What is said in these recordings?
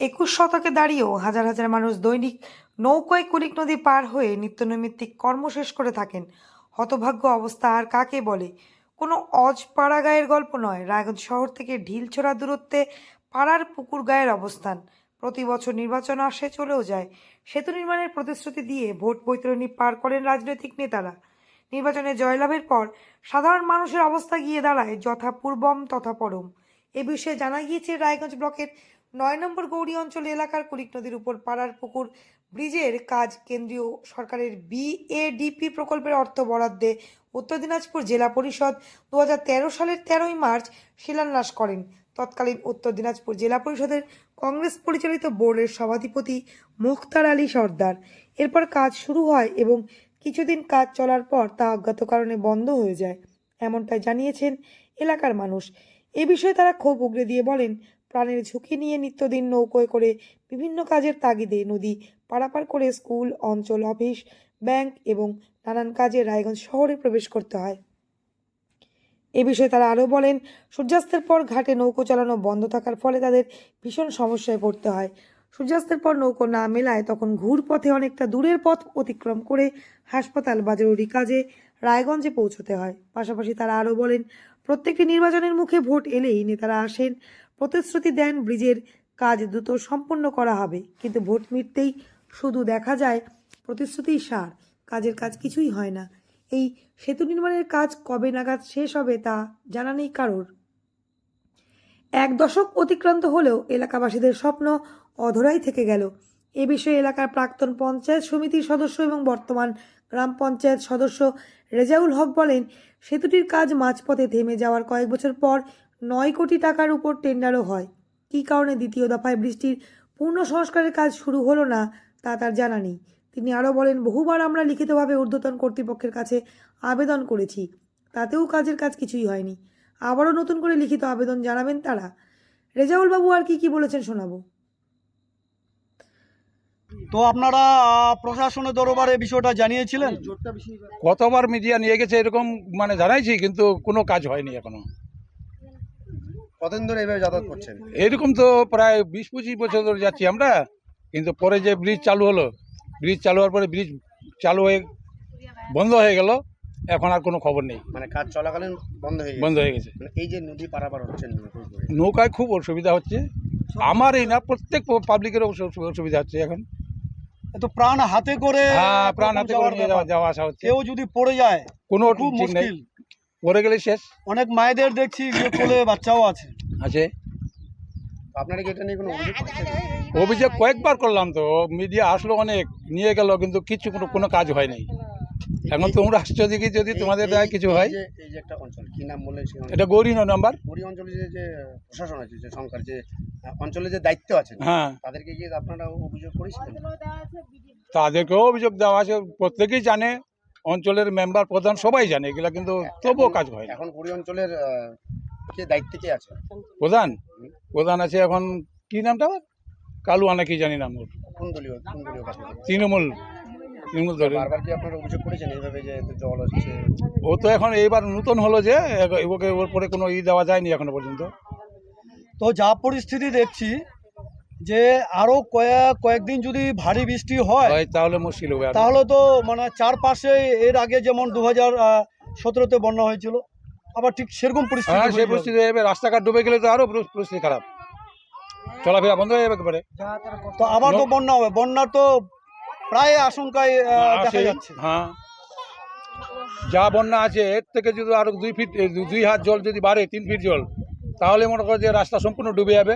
একুশ শতকে দাঁড়িয়েও হাজার হাজার মানুষ দৈনিক নৌকোয় কুলিক নদী পার হয়ে নিত্যনৈমিত্তিক কর্ম শেষ করে থাকেন। হতভাগ্য অবস্থা আর কাকে বলে? কোনো অজ পাড়া গায়ের গল্প নয়, রায়গঞ্জ শহর থেকে ঢিল ঢিলছোড়া দূরত্বে পাড়ার পুকুর গায়ের অবস্থান। প্রতি বছর নির্বাচন আসে, চলেও যায়। সেতু নির্মাণের প্রতিশ্রুতি দিয়ে ভোট বৈতরণী পার করেন রাজনৈতিক নেতারা। নির্বাচনে জয়লাভের পর সাধারণ মানুষের অবস্থা গিয়ে দাঁড়ায় যথা পূর্বম তথা পরম। এ বিষয়ে জানা গিয়েছে রায়গঞ্জ ব্লকের নয় নম্বর গৌরী অঞ্চল এলাকার কুলিক নদীর উপর পাড়ার পুকুর ব্রিজের কাজ কেন্দ্রীয় সরকারের বিএডিপি প্রকল্পের অর্থ বরাদ্দে উত্তর দিনাজপুর জেলা পরিষদ দু হাজার তেরো সালের তেরোই মার্চ শিলান্যাস করেন। তৎকালীন উত্তর দিনাজপুর জেলা পরিষদের কংগ্রেস পরিচালিত বোর্ডের সভাধিপতি মুখতার আলী সর্দার। এরপর কাজ শুরু হয় এবং কিছুদিন কাজ চলার পর তা অজ্ঞাত কারণে বন্ধ হয়ে যায়, এমনটাই জানিয়েছেন এলাকার মানুষ। এ বিষয়ে তারা ক্ষোভ উগরে দিয়ে বলেন প্রাণের ঝুঁকি নিয়ে নিত্যদিন নৌকোয় করে বিভিন্ন কাজের তাগিদে নদী পারাপার করে স্কুল, অঞ্চল, অফিস, ব্যাংক এবং নানান কাজে রায়গঞ্জ শহরে প্রবেশ করতে হয়। এ বিষয়ে তারা আরও বলেন, সূর্যাস্তের পর ঘাটে নৌকো চালানো বন্ধ থাকার ফলে তাদের ভীষণ সমস্যায় পড়তে হয়। সূর্যাস্তের পর নৌকো না মেলায় তখন ঘুর পথে অনেকটা দূরের পথ অতিক্রম করে হাসপাতাল বা জরুরি কাজে রায়গঞ্জে পৌঁছতে হয়। পাশাপাশি তারা আরও বলেন, প্রত্যেকটি নির্বাচনের মুখে ভোট এলেই নেতারা আসেন প্রতিশ্রুতি দেন ব্রিজের কাজ দ্রুত সম্পন্ন করা হবে। কিন্তু ভোট মিটতেই শুধু দেখা যায় প্রতিশ্রুতিই সার, কাজের কাজ কিছুই হয় না। এই সেতু নির্মাণের কাজ কবে নাগাদ শেষ হবে তা জানা নেই কারোর। এক দশক অতিক্রান্ত হলেও এলাকাবাসীদের স্বপ্ন অধরাই থেকে গেল। এ বিষয়ে এলাকার প্রাক্তন পঞ্চায়েত সমিতির সদস্য এবং বর্তমান গ্রাম পঞ্চায়েত সদস্য রেজাউল হক বলেন, সেতুটির কাজ মাঝপথে থেমে যাওয়ার কয়েক বছর পর নয় কোটি টাকার উপর টেন্ডারও হয়। কী কারণে দ্বিতীয় দফায় বৃষ্টির পূর্ণ সংস্কারের কাজ শুরু হলো না তা তার জানা নেই। তিনি আরও বলেন বহুবার আমরা লিখিতভাবে ঊর্ধ্বতন কর্তৃপক্ষের কাছে আবেদন করেছি তাতেও কাজের কাজ কিছুই হয়নি। আবারও নতুন করে লিখিত আবেদন জানাবেন তারা। রেজাউলবাবু আর কি কি বলেছেন শোনাবো? তো আপনারা প্রশাসনের দরবারে বিষয়টা জানিয়েছিলেন? কতবার মিডিয়া নিয়ে গেছে এরকম মানে জানাইছি কিন্তু কোনো কাজ হয়নি এখনও। কতদিন ধরে এইভাবে যাতায়াত করছেন? এরকম তো প্রায় বিশ পঁচিশ বছর ধরে যাচ্ছি আমরা কিন্তু পরে যে ব্রিজ চালু হলো ব্রিজ চালু হওয়ার পরে ব্রিজ চালু হয়ে বন্ধ হয়ে গেল এখন আর কোনো খবর নেই। মানে কাজ চলাকালীন বন্ধ হয়ে গেছে? বন্ধ হয়ে গেছে। মানে এই যে নদী পারাপার হচ্ছে নৌকায় খুব অসুবিধা হচ্ছে। আমার এই না প্রত্যেক পাবলিকের অসুবিধা হচ্ছে এখন। তো প্রাণ হাতে করে হ্যাঁ প্রাণ হাতে করে যাওয়ার যাওয়া আসা হচ্ছে। কেউ যদি পড়ে যায় কোনো খুব নেই। মুশকিল। পরে গেলে শেষ? অনেক মায়েদের দেখছি যে কোলে বাচ্চাও আছে। আছে? তো আপনারা কি এটা নিয়ে কোনো অভিযোগ করছেন? অভিযোগ কয়েকবার করলাম তো মিডিয়া আসলো অনেক নিয়ে গেল কিন্তু কিছু কোনো কোনো কাজ হয় নাই এখন তোমরা আসছো দেখি যদি তোমাদের এই- দ্বারা কিছু হয়। এই যে এই যে একটা অঞ্চল কি নাম বললেন সেই অঞ্চল এটা গৌরী ন নাম্বার। পুরী অঞ্চলে যে যে প্রশাসন আছে যে সরকার যে আহ, অঞ্চলে যে দায়িত্ব আছে হ্যাঁ। তাদেরকে গিয়ে আপনারা অভিযোগ করেছিলেন? তাদেরকেও অভিযোগ দেওয়া আছে প্রত্যেকেই জানে। অঞ্চলের মেম্বার প্রধান সবাই জানে এগুলা কিন্তু তবুও কাজ হয় না। এখন পুরী অঞ্চলের কে দায়িত্বে কে আছে? প্রধান? প্রধান আছে এখন কি নামটা আবার? কালুয়া নাকি জানি নাম ওর কোন দলীয় কোন দলীয় কাছে তৃণমূল তৃণমূল ধরে বারবার কি আপনারা অভিযোগ করেছেন এইভাবে যে এত জল হচ্ছে ও তো এখন এইবার নতুন হলো যে এ- ওকে ওর পরে কোনো ই দেওয়া যায়নি এখনও পর্যন্ত। তো যা পরিস্থিতি দেখছি যে আরও কয়েক কয়েকদিন যদি ভারী বৃষ্টি হয় হয় তাহলে মুশকিল হবে তাহলে তো মানে চারপাশে এর আগে যেমন দু হাজার সতেরোতে বন্যা হয়েছিল আবার ঠিক সেরকম পরিস্থিতি হ্যাঁ সেই পরিস্থিতি হয়ে রাস্তাঘাট ডুবে গেলে তো আরও পরিস্থিতি খারাপ। চলাফেরা বন্ধ হয়ে যাবে একেবারে। তো আবার তো বন্যা হবে। বন্যার তো প্রায় আশঙ্কায় আহ, দেখা যাচ্ছে। হ্যাঁ। যা বন্যা আছে এর থেকে যদি আরও দুই ফিট দুই হাত জল যদি বাড়ে তিন ফিট জল তাহলে মনে করো যে রাস্তা সম্পূর্ণ ডুবে যাবে।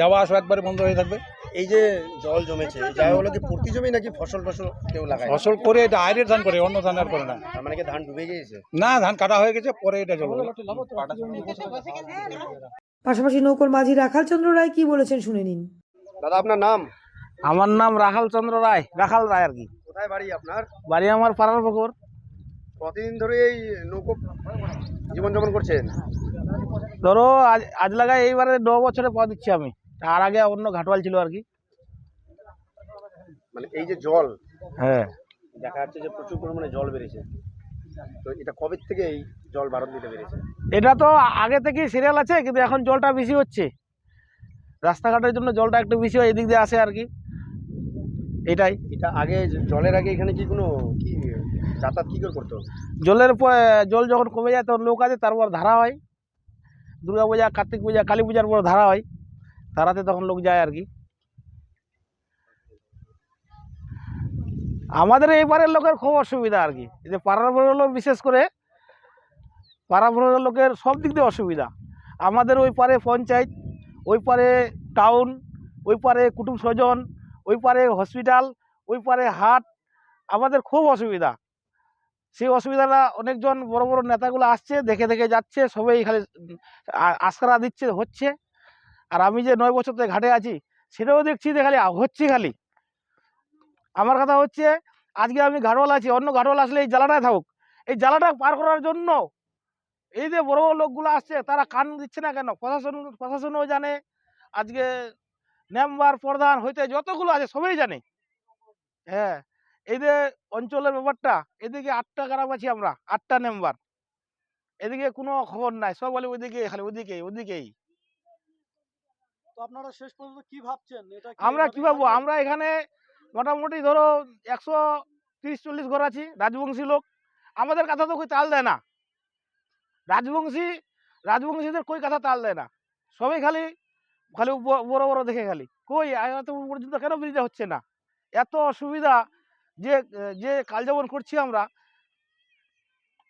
যাওয়া আসা একবারে বন্ধ হয়ে থাকবে। এই যে জল জমেছে এই জায়গা হলো কি পূর্তি জমি নাকি ফসল ফসল কেউ লাগায় ফসল করে এটা আয়ের ধান করে অন্য ধান আর করে না। তার মানে কি ধান ডুবে গিয়েছে? না ধান কাটা হয়ে গেছে পরে এটা জল পাশাপাশি নৌকোর মাঝি রাখাল চন্দ্র রায় কি বলেছেন শুনে নিন। দাদা আপনার নাম? আমার নাম রাখাল চন্দ্র রায় রাখাল রায় আর কি। কোথায় বাড়ি আপনার? বাড়ি আমার পাড়ার পুকুর। কতদিন ধরে এই নৌকো জীবনযাপন করছেন? ধরো আজ আজ লাগায় এইবারে ন বছরে পা দিচ্ছি আমি। তার আগে অন্য ঘাটওয়াল ছিল আর কি। মানে এই যে জল হ্যাঁ। দেখা যাচ্ছে যে প্রচুর পরিমাণে জল বেড়েছে তো এটা কবে থেকে এই জল ভারত দিতে বেড়েছে এটা তো আগে থেকেই সিরিয়াল আছে কিন্তু এখন জলটা বেশি হচ্ছে। রাস্তাঘাটের জন্য জলটা একটু বেশি হয় এদিক দিয়ে আসে আর কি। এটাই। এটা আগে জলের আগে এখানে কি কোনো কি যাতায়াত কি করে করতে হবে? জলের প- জল যখন কমে যায় তখন লোক আছে তারপর ধারা হয়। দুর্গা পূজা কার্তিক পূজা কালী পূজার পর ধারা হয়। ধারাতে তখন লোক যায় আর কি। আমাদের এই পাড়ের লোকের খুব অসুবিধা আর কি। এই যে পাড়ার লোক বিশেষ করে পাড়া লোকের সব দিক দিয়ে অসুবিধা। আমাদের ওই পারে পঞ্চায়েত ওই পারে টাউন ওই পারে কুটুম স্বজন ওই পারে হসপিটাল ওই পারে হাট আমাদের খুব অসুবিধা। সেই অসুবিধাটা অনেকজন বড় বড় নেতাগুলো আসছে, দেখে দেখে যাচ্ছে, সবাই খালি আশকারা দিচ্ছে, হচ্ছে। আর আমি যে নয় বছর থেকে ঘাটে আছি, সেটাও দেখছি যে খালি, হচ্ছে খালি। আমার কথা হচ্ছে, আজকে আমি ঘাটওয়াল আছি, অন্য ঘাটওয়ালা আসলে এই জ্বালাটাই থাকুক। এই জ্বালাটা পার করার জন্য এই যে বড় বড় লোকগুলো আসছে, তারা কান দিচ্ছে না কেন? প্রশাসন, প্রশাসনও জানে, আজকে মেম্বার প্রধান হইতে যতগুলো আছে সবাই জানে। হ্যাঁ এই যে অঞ্চলের ব্যাপারটা এদিকে আটটা গ্রাম আছি আমরা আটটা মেম্বার। এদিকে কোনো খবর নাই সব বলে ওইদিকে খালি ওদিকে ওদিকেই তো আপনারা শেষ পর্যন্ত কি ভাবছেন? আমরা কি ভাববো? আমরা এখানে মোটামুটি ধরো একশো তিরিশ চল্লিশ ঘর আছি রাজবংশী লোক। আমাদের কথা তো কই তাল দেয় না। রাজবংশী রাজবংশীদের কই কথা তাল দেয় না? সবাই খালি খালি বড় বড় দেখে খালি। কই? এত পর্যন্ত কেন ব্রিজটা হচ্ছে না? এত অসুবিধা যে যে কাল যেমন করছি আমরা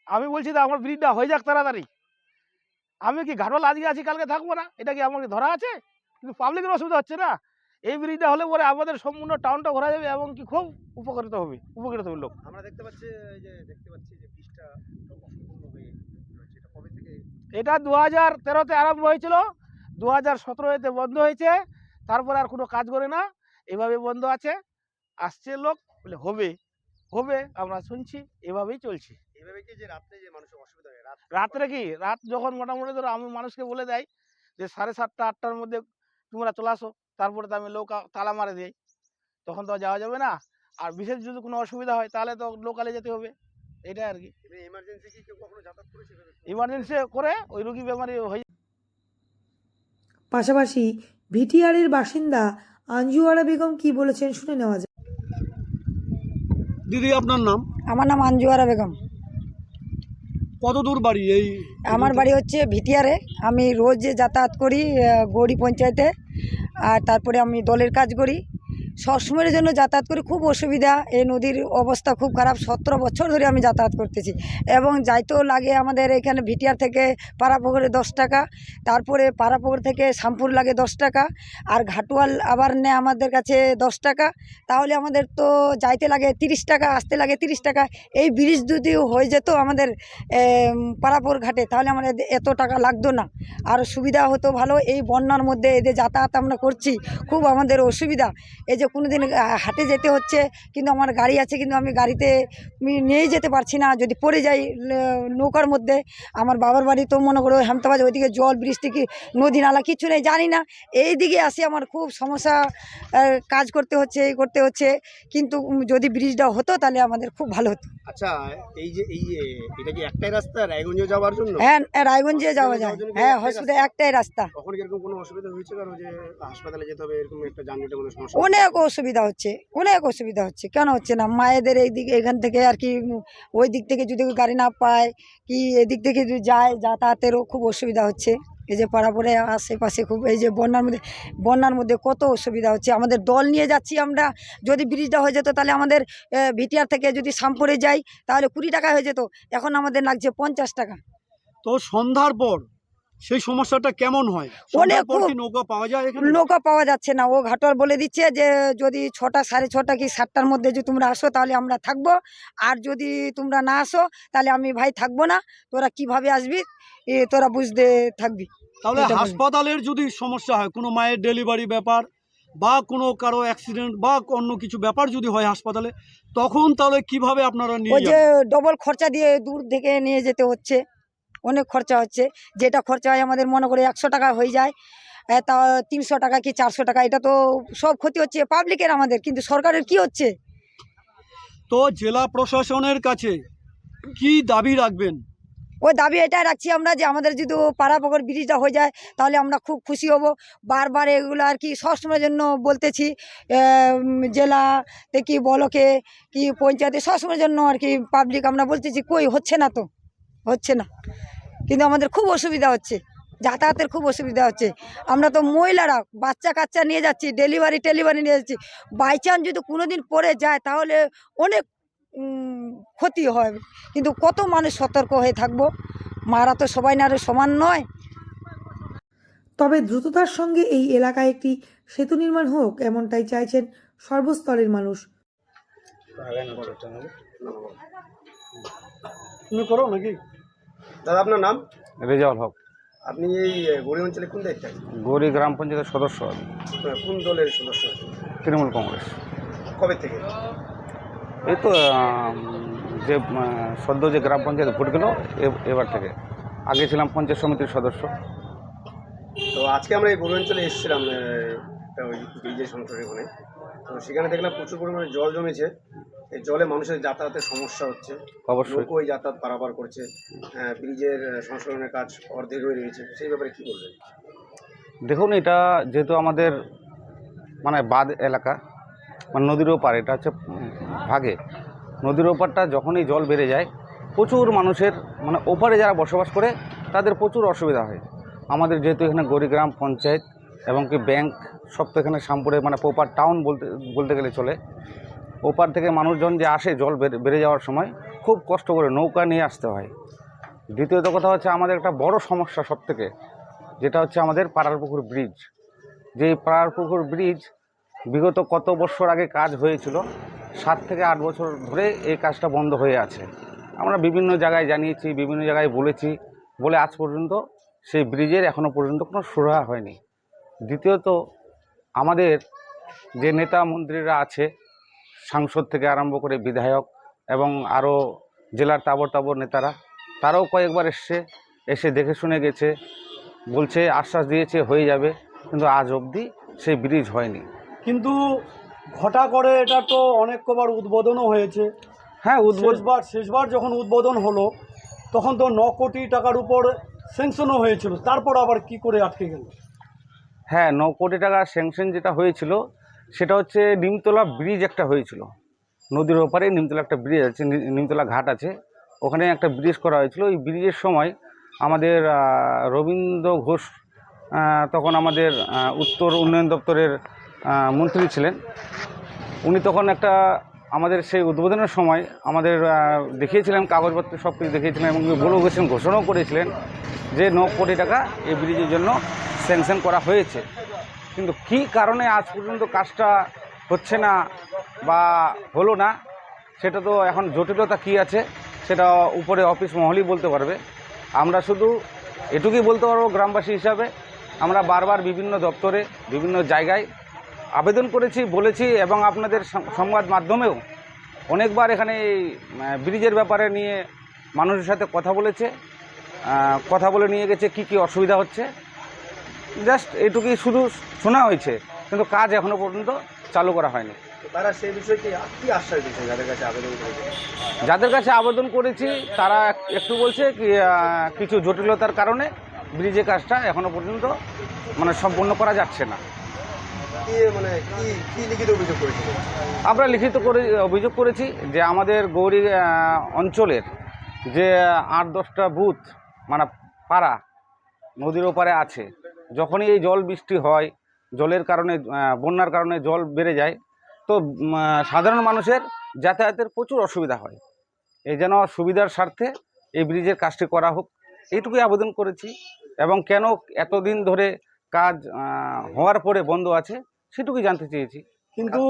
আমি বলছি তো আমার ব্রিজটা হয়ে যাক তাড়াতাড়ি। আমি কি ঘাটওয়াল আজকে আছি কালকে থাকব না? এটা কি আমার ধরা আছে? কিন্তু পাবলিকের অসুবিধা হচ্ছে না? এই ব্রিজটা হলে পরে আমাদের সম্পূর্ণ টাউনটা ঘোরা যাবে এবং কি খুব উপকৃত হবে উপকৃত হবে লোক। আমরা দেখতে পাচ্ছি এই যে দেখতে পাচ্ছি যে ব্রিজটা এটা দু হাজার তেরোতে আরম্ভ হয়েছিল। দু হাজার সতেরোতে বন্ধ হয়েছে তারপর আর কোনো কাজ করে না। এভাবে বন্ধ আছে। আসছে লোক বলে হবে হবে আমরা শুনছি এভাবেই চলছে। রাত্রে যে মানুষের অসুবিধা হয় রাত রাত্রে কি? রাত যখন মোটামুটি ধরো আমি মানুষকে বলে দেয় যে সাড়ে সাতটা আটটার মধ্যে তোমরা চলে আসো তারপরে তো আমি লোক তালা মারে দিই। তখন তো যাওয়া যাবে না। আর বিশেষ যদি কোনো অসুবিধা হয় তাহলে তো লোকালে যেতে হবে। এটাই আর কি? ইমার্জেন্সি করে ওই রুগী বেমারি হয়ে পাশাপাশি ভিটিআরের বাসিন্দা আঞ্জুয়ারা বেগম কি বলেছেন শুনে নেওয়া যায় দিদি আপনার নাম? আমার নাম আঞ্জুয়ারা বেগম। কতদূর বাড়ি এই আমার বাড়ি হচ্ছে ভিটিআরে আমি রোজ যাতায়াত করি গৌরী পঞ্চায়েতে আর তারপরে আমি দলের কাজ করি। সবসময়ের জন্য যাতায়াত করি খুব অসুবিধা। এই নদীর অবস্থা খুব খারাপ। সতেরো বছর ধরে আমি যাতায়াত করতেছি। এবং যাইতেও লাগে আমাদের এখানে ভিটিয়ার থেকে পাড়াপুকুরে দশ টাকা তারপরে পাড়াপুকুর থেকে শামপুর লাগে দশ টাকা আর ঘাটুয়াল আবার নেয় আমাদের কাছে দশ টাকা। তাহলে আমাদের তো যাইতে লাগে তিরিশ টাকা আসতে লাগে তিরিশ টাকা। এই ব্রিজ যদি হয়ে যেত আমাদের এম, পারাপুর ঘাটে তাহলে আমাদের এত টাকা লাগতো না। আর সুবিধা হতো ভালো। এই বন্যার মধ্যে এদের যাতায়াত আমরা করছি খুব আমাদের অসুবিধা। এই যে কোনো দিন হাটে যেতে হচ্ছে কিন্তু আমার গাড়ি আছে কিন্তু আমি গাড়িতে নিয়েই যেতে পারছি না। যদি পড়ে যাই নৌকার মধ্যে আমার বাবার বাড়ি তো মনে করো হেমতাবাজ ওইদিকে জল বৃষ্টি কি নদী নালা কিছু নেই জানি না। এই দিকে আসি আমার খুব সমস্যা কাজ করতে হচ্ছে এই করতে হচ্ছে কিন্তু যদি ব্রিজটা হতো তাহলে আমাদের খুব ভালো হতো। আচ্ছা এই যে এই এটা কি একটাই রাস্তা রায়গঞ্জে যাওয়ার জন্য? হ্যাঁ রায়গঞ্জে যাওয়া যায়। হ্যাঁ হসপিটাল একটাই রাস্তা। কখন এরকম কোনো অসুবিধা হয়েছে কারও যে হাসপাতালে যেতে হবে এরকম একটা যানজটের কোনো সমস্যা? অনেক অসুবিধা হচ্ছে, অনেক অসুবিধা হচ্ছে। কেন হচ্ছে না? মায়েদের এই দিকে, এখান থেকে আর কি ওই দিক থেকে যদি গাড়ি না পায়, কি এদিক থেকে যদি যায়, যাতায়াতেরও খুব অসুবিধা হচ্ছে। এই যে পাড়াপড়ে আশেপাশে খুব, এই যে বন্যার মধ্যে বন্যার মধ্যে কত অসুবিধা হচ্ছে। আমাদের দল নিয়ে যাচ্ছি আমরা, যদি ব্রিজটা হয়ে যেত তাহলে আমাদের ভিটিআর থেকে যদি শামপুরে যাই, তাহলে কুড়ি টাকা হয়ে যেত। এখন আমাদের লাগছে পঞ্চাশ টাকা। তো সন্ধ্যার পর সেই সমস্যাটা কেমন হয়? অনেক নৌকা পাওয়া যায় এখানে? নৌকা পাওয়া যাচ্ছে না। ও ঘাটোয়ার বলে দিচ্ছে যে যদি ছটা সাড়ে ছটা কি সাতটার মধ্যে যদি তোমরা আসো তাহলে আমরা থাকব। আর যদি তোমরা না আসো তাহলে আমি ভাই থাকব না। তোরা কীভাবে আসবি? এ, তোরা বুঝতে থাকবি। তাহলে হাসপাতালের যদি সমস্যা হয় কোনো মায়ের ডেলিভারি ব্যাপার বা কোনো কারও অ্যাক্সিডেন্ট বা অন্য কিছু ব্যাপার যদি হয় হাসপাতালে তখন তাহলে কীভাবে আপনারা ওই নিয়ে যে ডবল খরচা দিয়ে দূর থেকে নিয়ে যেতে হচ্ছে। অনেক খরচা হচ্ছে। যেটা খরচা হয় আমাদের মনে করে একশো টাকা হয়ে যায় তা তিনশো টাকা কি চারশো টাকা এটা তো সব ক্ষতি হচ্ছে পাবলিকের আমাদের কিন্তু সরকারের কি হচ্ছে? তো জেলা প্রশাসনের কাছে কি দাবি রাখবেন? ওই দাবি এটাই রাখছি আমরা যে আমাদের যদি ও পাড়া পুকুর ব্রিজটা হয়ে যায় তাহলে আমরা খুব খুশি হব। বারবার এগুলো আর কি সবসময়ের জন্য বলতেছি জেলা কি বলকে কি পঞ্চায়েতে সবসময়ের জন্য আর কি পাবলিক আমরা বলতেছি কই হচ্ছে না তো হচ্ছে না। কিন্তু আমাদের খুব অসুবিধা হচ্ছে যাতায়াতের খুব অসুবিধা হচ্ছে। আমরা তো মহিলারা বাচ্চা কাচ্চা নিয়ে যাচ্ছি ডেলিভারি টেলিভারি নিয়ে যাচ্ছি। বাই চান্স যদি কোনো দিন পরে যায় তাহলে অনেক ক্ষতি হয়। কিন্তু কত মানুষ সতর্ক হয়ে থাকব? মারা তো সবাই না আরও সমান নয়। তবে দ্রুততার সঙ্গে এই এলাকায় একটি সেতু নির্মাণ হোক এমনটাই চাইছেন সর্বস্তরের মানুষ। তুমি করো নাকি? দাদা আপনার নাম? রেজাউল হক। আপনি এই গরিব অঞ্চলে কোন দায়িত্বে গৌরী গ্রাম পঞ্চায়েতের সদস্য আমি। কোন দলের সদস্য? তৃণমূল কংগ্রেস। কবে থেকে? এই তো যে সদ্য যে গ্রাম পঞ্চায়েত ভোট গেল এবার থেকে। আগে ছিলাম পঞ্চায়েত সমিতির সদস্য। তো আজকে আমরা এই গরিব অঞ্চলে এসেছিলাম ব্রিজের সংসদের ওখানে তো সেখানে দেখলাম প্রচুর পরিমাণে জল জমেছে। এই জলে মানুষের যাতায়াতের সমস্যা হচ্ছে। অবশ্যই। ওই যাতায়াত পারাপার করছে। আহ, ব্রিজের সংস্করণের কাজ অর্ধেক হয়ে রয়েছে। সেই ব্যাপারে কী বলবেন? দেখুন এটা যেহেতু আমাদের মানে বাঁধ এলাকা মানে নদীর ওপার এটা হচ্ছে ভাগে। নদীর ওপারটা যখনই জল বেড়ে যায় প্রচুর মানুষের মানে ওপারে যারা বসবাস করে তাদের প্রচুর অসুবিধা হয়। আমাদের যেহেতু এখানে গরিগ্রাম পঞ্চায়েত এবং কি ব্যাংক সব তো এখানে শামপুরে মানে প্রপার টাউন বলতে বলতে গেলে চলে। ওপার থেকে মানুষজন যে আসে জল বেড়ে- যাওয়ার সময়, খুব কষ্ট করে নৌকা নিয়ে আসতে হয়। দ্বিতীয়ত কথা হচ্ছে আমাদের একটা বড় সমস্যা সব থেকে যেটা হচ্ছে আমাদের পাড়ার পুকুর ব্রিজ যে এই পাড়ার পুকুর ব্রিজ বিগত কত বছর আগে কাজ হয়েছিল, সাত থেকে আট বছর ধরে এই কাজটা বন্ধ হয়ে আছে। আমরা বিভিন্ন জায়গায় জানিয়েছি, বিভিন্ন জায়গায় বলেছি, বলে আজ পর্যন্ত সেই ব্রিজের এখনও পর্যন্ত কোনো সুরাহা হয়নি। দ্বিতীয়ত, আমাদের যে নেতা মন্ত্রীরা আছে সাংসদ থেকে আরম্ভ করে বিধায়ক এবং আরও জেলার তাবর তাবর নেতারা তারাও কয়েকবার এসছে এসে দেখে শুনে গেছে বলছে আশ্বাস দিয়েছে হয়ে যাবে কিন্তু আজ অবধি সেই ব্রিজ হয়নি। কিন্তু ঘটা করে এটা তো অনেক কবার উদ্বোধনও হয়েছে। হ্যাঁ উদ্বোধবার শেষবার যখন উদ্বোধন হলো তখন তো ন কোটি টাকার উপর স্যাংশনও হয়েছিল তারপর আবার কি করে আটকে গেল? হ্যাঁ ন কোটি টাকা স্যাংশন যেটা হয়েছিল সেটা হচ্ছে নিমতলা ব্রিজ একটা হয়েছিল। নদীর ওপারে নিমতলা একটা ব্রিজ আছে নিমতলা ঘাট আছে। ওখানে একটা ব্রিজ করা হয়েছিল। ওই ব্রিজের সময় আমাদের রবীন্দ্র ঘোষ তখন আমাদের উত্তর উন্নয়ন দপ্তরের মন্ত্রী ছিলেন। উনি তখন একটা আমাদের সেই উদ্বোধনের সময় আমাদের দেখিয়েছিলেন, কাগজপত্র সব কিছু দেখিয়েছিলেন এবং বলেও গেছেন ঘোষণাও করেছিলেন যে ন কোটি টাকা এই ব্রিজের জন্য স্যাংশন করা হয়েছে। কিন্তু কী কারণে আজ পর্যন্ত কাজটা হচ্ছে না বা হলো না, সেটা তো এখন জটিলতা কী আছে, সেটা উপরে অফিস মহলই বলতে পারবে। আমরা শুধু এটুকুই বলতে পারব গ্রামবাসী হিসাবে, আমরা বারবার বিভিন্ন দপ্তরে, বিভিন্ন জায়গায় আবেদন করেছি, বলেছি এবং আপনাদের সংবাদ মাধ্যমেও অনেকবার এখানে এই ব্রিজের ব্যাপারে নিয়ে মানুষের সাথে কথা বলেছে কথা বলে নিয়ে গেছে, কি কি অসুবিধা হচ্ছে। জাস্ট এটুকুই শুধু শোনা হয়েছে কিন্তু কাজ এখনও পর্যন্ত চালু করা হয়নি। তারা সেই বিষয়ে কি আশ্বাস দিয়েছে যাদের কাছে আবেদন করেছে? যাদের কাছে আবেদন করেছি তারা একটু বলছে কি কিছু জটিলতার কারণে ব্রিজের কাজটা এখনও পর্যন্ত মানে সম্পূর্ণ করা যাচ্ছে না। মানে কি কি লিখিত অভিযোগ করেছিল আমরা লিখিত করে অভিযোগ করেছি যে আমাদের গৌরী অঞ্চলের যে আট দশটা বুথ মানে পাড়া নদীর ওপারে আছে যখনই এই জল বৃষ্টি হয় জলের কারণে বন্যার কারণে জল বেড়ে যায় তো সাধারণ মানুষের যাতায়াতের প্রচুর অসুবিধা হয়। এই যেন সুবিধার স্বার্থে এই ব্রিজের কাজটি করা হোক এইটুকুই আবেদন করেছি এবং কেন এতদিন ধরে কাজ হওয়ার পরে বন্ধ আছে সেটুকুই জানতে চেয়েছি। কিন্তু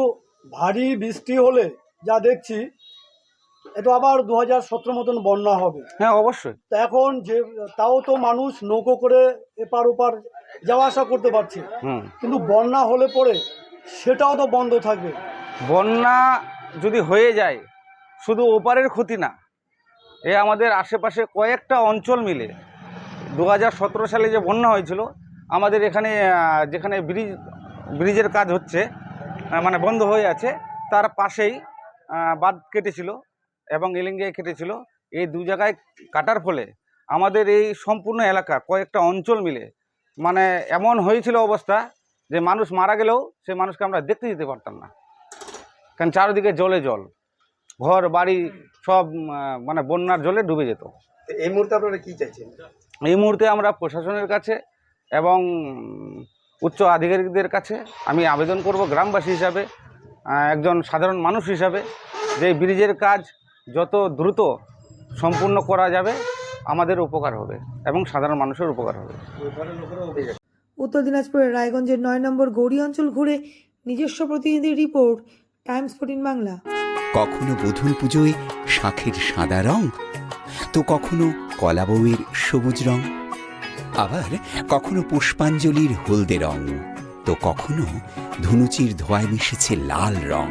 ভারী বৃষ্টি হলে যা দেখছি এটা আবার দু হাজার সতেরো মতন বন্যা হবে। হ্যাঁ অবশ্যই। তা এখন যে তাও তো মানুষ নৌকো করে এপার ওপার যাওয়া আসা করতে পারছে। হুম। কিন্তু বন্যা হলে পরে সেটাও তো বন্ধ থাকবে। বন্যা যদি হয়ে যায় শুধু ওপারের ক্ষতি না এ আমাদের আশেপাশে কয়েকটা অঞ্চল মিলে। দু হাজার সতেরো সালে যে বন্যা হয়েছিল আমাদের এখানে যেখানে ব্রিজ ব্রিজের কাজ হচ্ছে মানে বন্ধ হয়ে আছে তার পাশেই বাঁধ কেটেছিল এবং এলিঙ্গে কেটেছিল। এই দু জায়গায় কাটার ফলে আমাদের এই সম্পূর্ণ এলাকা কয়েকটা অঞ্চল মিলে মানে এমন হয়েছিল অবস্থা যে মানুষ মারা গেলেও সে মানুষকে আমরা দেখতে যেতে পারতাম না। কারণ চারিদিকে জলে জল ঘর বাড়ি সব মানে বন্যার জলে ডুবে যেত। এই মুহূর্তে আপনারা কি চাইছেন? এই মুহূর্তে আমরা প্রশাসনের কাছে এবং উচ্চ আধিকারিকদের কাছে আমি আবেদন করব গ্রামবাসী হিসাবে একজন সাধারণ মানুষ হিসাবে যে ব্রিজের কাজ যত দ্রুত সম্পূর্ণ করা যাবে আমাদের উপকার হবে এবং সাধারণ মানুষের উপকার হবে। উত্তর দিনাজপুরের রায়গঞ্জের নয় নম্বর গৌরী অঞ্চল ঘুরে নিজস্ব প্রতিনিধির রিপোর্ট টাইমস ফোর্টিন বাংলা। কখনো বধূর পুজোয় শাখের সাদা রং? তো কখনো কলা বউয়ের সবুজ রং? আবার কখনো পুষ্পাঞ্জলির হলদে রং? তো কখনো ধুনুচির ধোয়ায় মিশেছে লাল রং?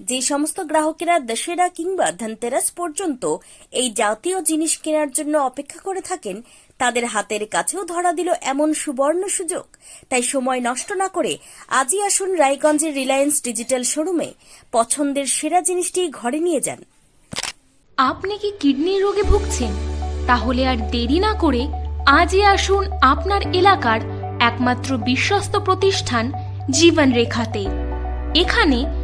যে সমস্ত গ্রাহকেরা দশেরা কিংবা ধনতেরাস পর্যন্ত এই জাতীয় জিনিস কেনার জন্য অপেক্ষা করে থাকেন, তাদের হাতের কাছেও ধরা দিল এমন সুবর্ণ সুযোগ। তাই সময় নষ্ট না করে আজই আসুন রায়গঞ্জের রিলায়েন্স ডিজিটাল শোরুমে পছন্দের সেরা জিনিসটি ঘরে নিয়ে যান। আপনি কি কিডনির রোগে ভুগছেন? তাহলে আর দেরি না করে আজই আসুন আপনার এলাকার একমাত্র বিশ্বস্ত প্রতিষ্ঠান জীবন রেখাতে এখানে